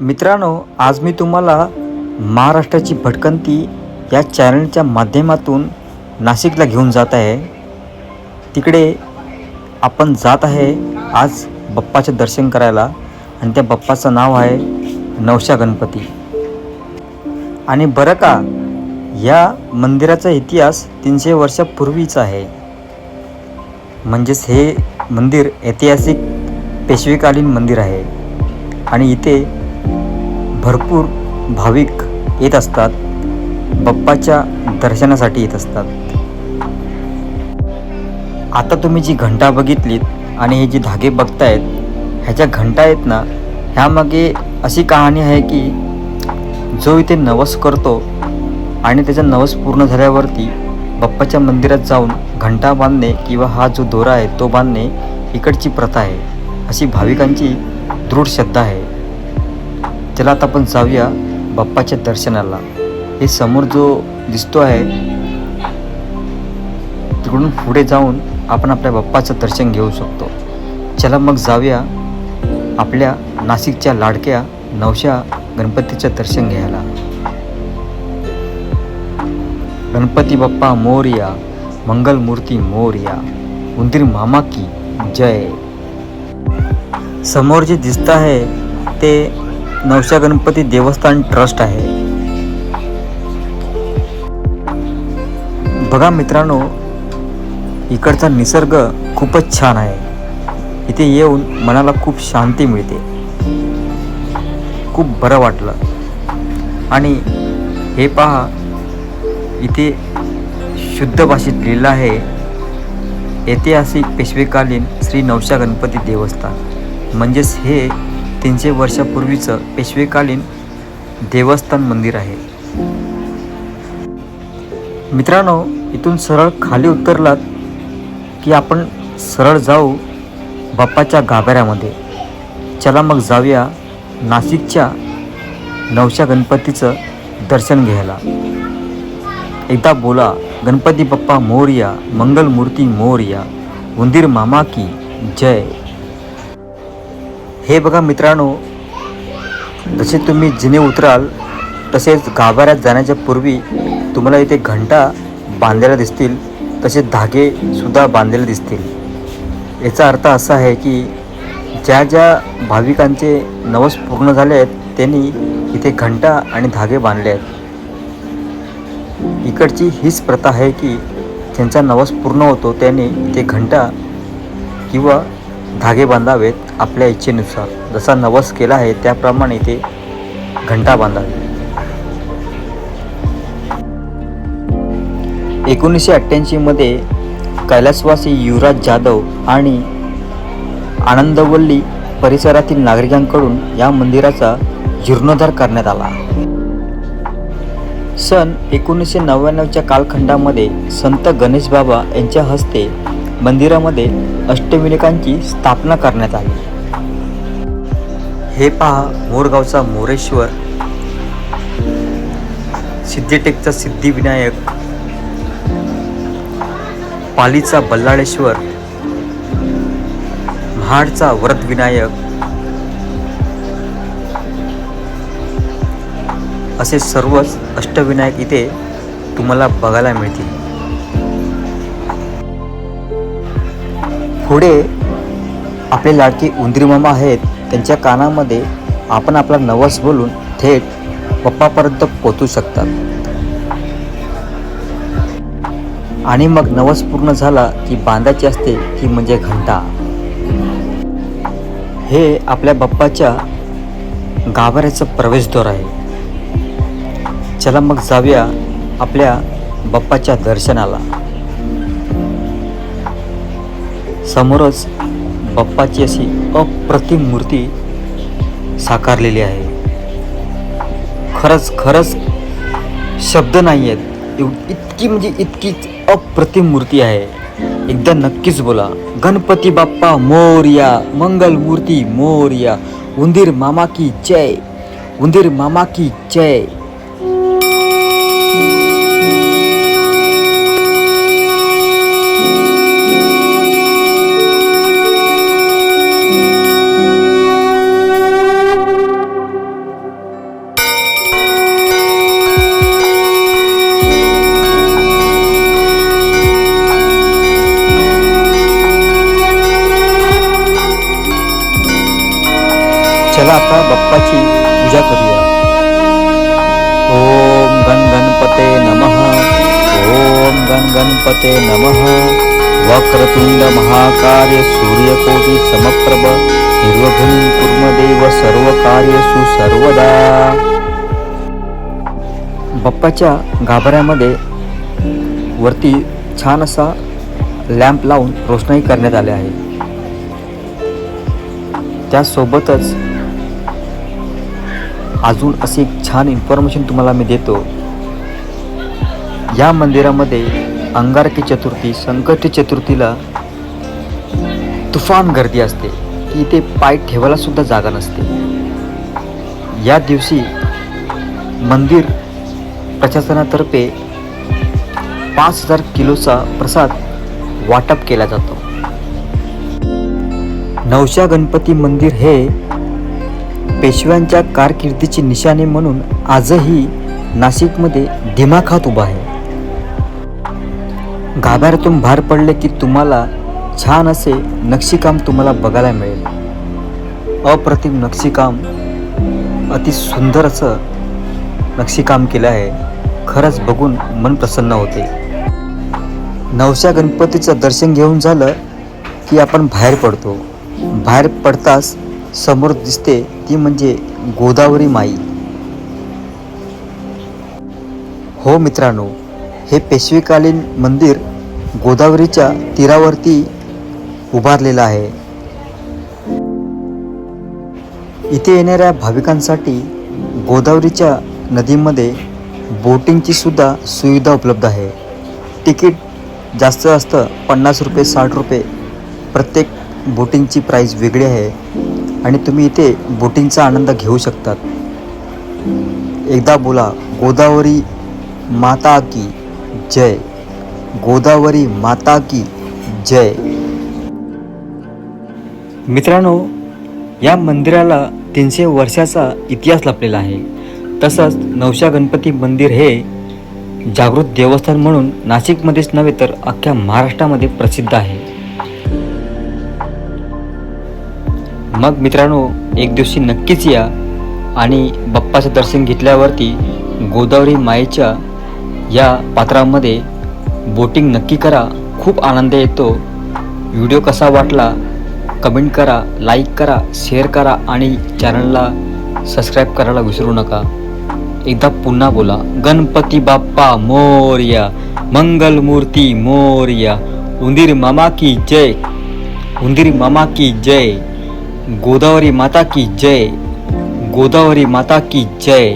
मित्रांनो आज मी तुम्हाला महाराष्ट्राची भटकंती या चॅनलच्या माध्यमातून नाशिकला घेऊन जात आहे. तिकडे आपण जात आहे आज बाप्पाचे दर्शन करायला आणि त्या बाप्पाचं नाव आहे नवशा गणपती. आणि बरं का या मंदिराचा इतिहास तीनशे वर्षापूर्वीचा आहे. म्हणजेच हे मंदिर ऐतिहासिक पेशवेकालीन मंदिर आहे. आणि इथे भरपूर भाविक येत असतात. बाप्पाच्या दर्शनासाठी येत असतात. आता तुम्ही जी घंटा बघितलीत आणि हे जे धागे बघतायत ह्याच्या घंटा आहेत ना ह्यामागे अशी कहाणी आहे की जो इथे नवस करतो आणि त्याचा नवस पूर्ण झाल्यावरती बाप्पाच्या मंदिरात जाऊन घंटा बांधणे किंवा हा जो दोरा आहे तो बांधणे इकडची प्रथा आहे. अशी भाविकांची दृढ श्रद्धा आहे. चला आता आपण जाऊया बाप्पाच्या दर्शनाला. हे समोर जो दिसतो आहे तिकडून पुढे जाऊन आपण आपल्या बाप्पाचं दर्शन घेऊ शकतो. चला मग जाऊया आपल्या नाशिकच्या लाडक्या नवशा गणपतीचं दर्शन घ्यायला. गणपती बाप्पा मोरया मंगलमूर्ती मोरया उंदीर मामा की जय. समोर जे दिसत आहे ते नवशा गणपती देवस्थान ट्रस्ट आहे. बघा मित्रांनो इकडचा निसर्ग खूपच छान आहे. इथे येऊन मनाला खूप शांती मिळते. खूप बरं वाटलं. आणि हे पहा इथे शुद्ध भाषेत लिहिलं आहे ऐतिहासिक पेशवेकालीन श्री नवशा गणपती देवस्थान. म्हणजेच हे तीनशे वर्षापूर्वीचं पेशवेकालीन देवस्थान मंदिर आहे. मित्रांनो इथून सरळ खाली उतरलात की आपण सरळ जाऊ बाप्पाच्या गाभाऱ्यामध्ये. चला मग जाऊया नाशिकच्या नवशा गणपतीचं दर्शन घ्यायला. एकदा बोला गणपती बाप्पा मोरया मंगलमूर्ती मोरया उंदीर मामा की जय. हे बघा मित्रांनो जसे तुम्ही जिने उतराल तसेच गाभाऱ्यात जाण्याच्या पूर्वी तुम्हाला इथे घंटा बांधलेल्या दिसतील तसे धागेसुद्धा बांधलेले दिसतील. याचा अर्थ असा आहे की ज्या ज्या भाविकांचे नवस पूर्ण झाले आहेत त्यांनी इथे घंटा आणि धागे बांधले आहेत. इकडची हीच प्रथा आहे की ज्यांचा नवस पूर्ण होतो त्याने इथे घंटा किंवा धागे बांधावेत. आपल्या इच्छेनुसार. जसा नवस केला आहे त्याप्रमाणे ते घंटा बांधावे एकोणीसशे अठ्ठ्याऐंशीमध्ये कैलासवासी युवराज जाधव आणि आनंदवल्ली परिसरातील नागरिकांकडून या मंदिराचा जीर्णोद्धार करण्यात आला. सन एकोणीसशे नव्याण्णवच्या कालखंडामध्ये संत गणेश बाबा यांच्या हस्ते मंदिरामध्ये अष्टविनायकांची स्थापना करण्यात आली. हे पहा मोरगावचा मोरेश्वर. सिद्धिटेकचा सिद्धिविनायक. पालीचा बल्लाळेश्वर. महाडचा व्रतविनायक असे सर्वच अष्टविनायक इथे तुम्हाला बघायला मिळतील. पुढे आपले लाडके उंदरीमामा आहेत त्यांच्या कानामध्ये आपण आपला नवस बोलून थेट पप्पापर्यंत पोचू शकतात. आणि मग नवस पूर्ण झाला की बांधायची असते की म्हणजे घंटा. हे आपल्या बाप्पाच्या गाभाऱ्याचं प्रवेशद्वार आहे. चला मग जाऊया आपल्या बाप्पाच्या दर्शनाला. समोरच बाप्पाची अशी अप्रतिम मूर्ती साकारलेली आहे. खरंच खरंच शब्द नाही आहेत इतकी म्हणजे इतकीच अप्रतिम मूर्ती आहे. एकदा नक्कीच बोला. गणपती बाप्पा, मोरया, मंगल मूर्ती, मोरया. उंदीर मामा की जय. उंदीर मामा की जय. चला आता बाप्पाची पूजा करूया. ओम गण गणपते नमः. ओम गण गणपते नमः. वक्रतुंड महाकार्य सूर्यकोटी समप्रभ. निर्वघन कुर्मदेव सर्व कार्यसु सर्वदा. बाप्पाच्या गाभाऱ्यामध्ये वरती छान असा लॅम्प लावून रोषणाई करण्यात आले आहे त्यासोबतच अजून अशी एक छान इन्फॉर्मेशन तुम्हाला मी देतो. या मंदिरामध्ये अंगारकी चतुर्थी संकष्टी चतुर्थीला तुफान गर्दी असते. की इथे पाय ठेवायला सुद्धा जागा नसते. या दिवशी मंदिर प्रशासनातर्फे पाच हजार किलोचा प्रसाद वाटप केला जातो. नवशा गणपती मंदिर हे पेशव्यांच्या कारकिर्दीची निशाणे म्हणून आजही नाशिकमध्ये दिमाखात उभा आहे. गाभाऱ्यातून बाहेर पडले की तुम्हाला छान असे नक्षीकाम तुम्हाला बघायला मिळेल. अप्रतिम नक्षीकाम अति सुंदर असं नक्षीकाम केलं आहे. खरंच बघून मन प्रसन्न होते. नवशा गणपतीचं दर्शन घेऊन झालं की आपण बाहेर पडतो. बाहेर पडताच समोर दिसते ती म्हणजे गोदावरी माई. हो मित्रांनो हे पेशवेकालीन मंदिर गोदावरीच्या तीरावरती उभारलेलं आहे. इथे येणाऱ्या भाविकांसाठी गोदावरीच्या नदीमध्ये बोटिंगची सुद्धा सुविधा उपलब्ध आहे. तिकीट जास्त जास्त पन्नास रुपये साठ रुपये प्रत्येक बोटिंगची प्राईस वेगळी आहे. आणि तुम्ही इथे बोटिंगचा आनंद घेऊ शकतात. एकदा बोला गोदावरी माता की जय. गोदावरी माता की जय. मित्रांनो या मंदिराला तीनशे वर्षाचा इतिहास लपलेला आहे. तसंच नवशा गणपती मंदिर हे जागृत देवस्थान म्हणून नाशिकमध्येच नव्हे तर अख्ख्या महाराष्ट्रामध्ये प्रसिद्ध आहे. मग मित्रांनो एक दिवशी नक्कीच या. आणि बाप्पाचं दर्शन घेतल्यावरती गोदावरी मायेच्या या पात्रामध्ये बोटिंग नक्की करा. खूप आनंद येतो. व्हिडिओ कसा वाटला कमेंट करा लाईक करा शेअर करा आणि चॅनलला सबस्क्राईब करायला विसरू नका. एकदा पुन्हा बोला गणपती बाप्पा मोर्या मंगलमूर्ती मोर्या. उंदीर मामा की जय. उंदीर मामा की जय. गोदावरी माता की जय गोदावरी माता की जय।